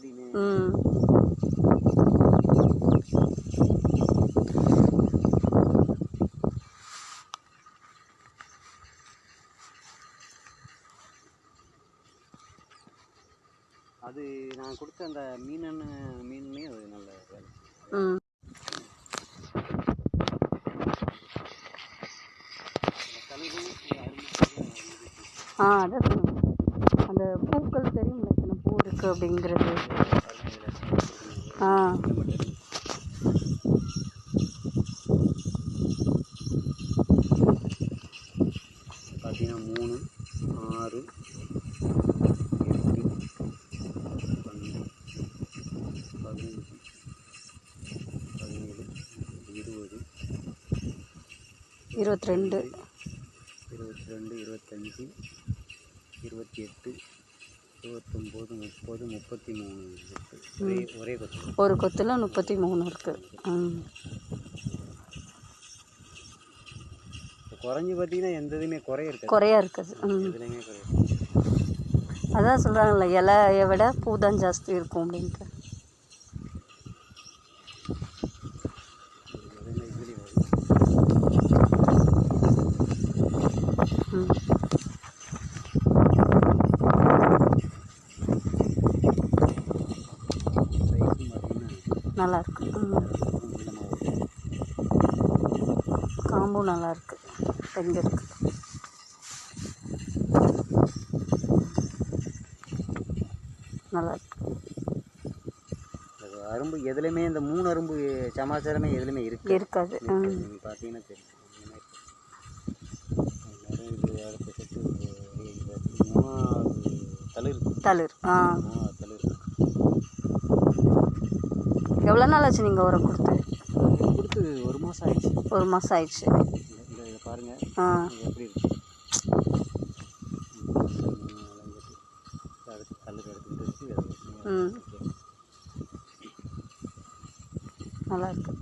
அப்படின்னு. அது நான் கொடுத்த அந்த மீனன்னு மீனுமே அது நல்ல வேலை. ஆ அதான். அந்த பூக்கள் எத்தனை பூ இருக்குது அப்படிங்கிறது. ஆ. பார்த்தீங்கன்னா மூணு ஆறு எட்டு பன்னெண்டு பதினஞ்சு பதினேழு இருபது இருபத்தி ரெண்டு இருபத்தி ரெண்டு இருபத்தஞ்சி இருபத்தி எட்டு இருபத்தொம்போது முப்பது முப்பத்தி மூணு. ஒரே ஒரே கொத்து. ஒரு கொத்தில் முப்பத்தி மூணு இருக்குது குறைஞ்சி பார்த்தீங்கன்னா எந்த இதுவுமே குறைய இருக்காது. குறையா இருக்குது. ம். எதுலையுமே குறைய இருக்காது. அதான் சொல்கிறாங்கல்ல இலையை விட பூ தான் ஜாஸ்தி இருக்கும் அப்படின்ட்டு. பார்த்தீங்கன்னா நல்லா இருக்கு ம். நீளமாக வரும் காம்பும் நல்லா இருக்கு. எங்கே இருக்கு நல்லா இருக்கு அது அரும்பு எதுலையுமே இந்த மூணு அரும்பு சமாச்சாரமே எதுலையுமே இருக்கு இருக்காது. பார்த்தீங்கன்னா தெரியும். தளிர். தளிர். ஆ மூணாவது தளிர் எவ்வளோ நாள் ஆச்சு நீங்கள் உரம் கொடுத்து? கொடுத்து ஒரு மாதம் ஆயிடுச்சு. ஒரு மாதம் ஆயிடுச்சு. பாருங்கள் ஆ. எப்படி இருக்கு? ம். நல்லா இருக்கு.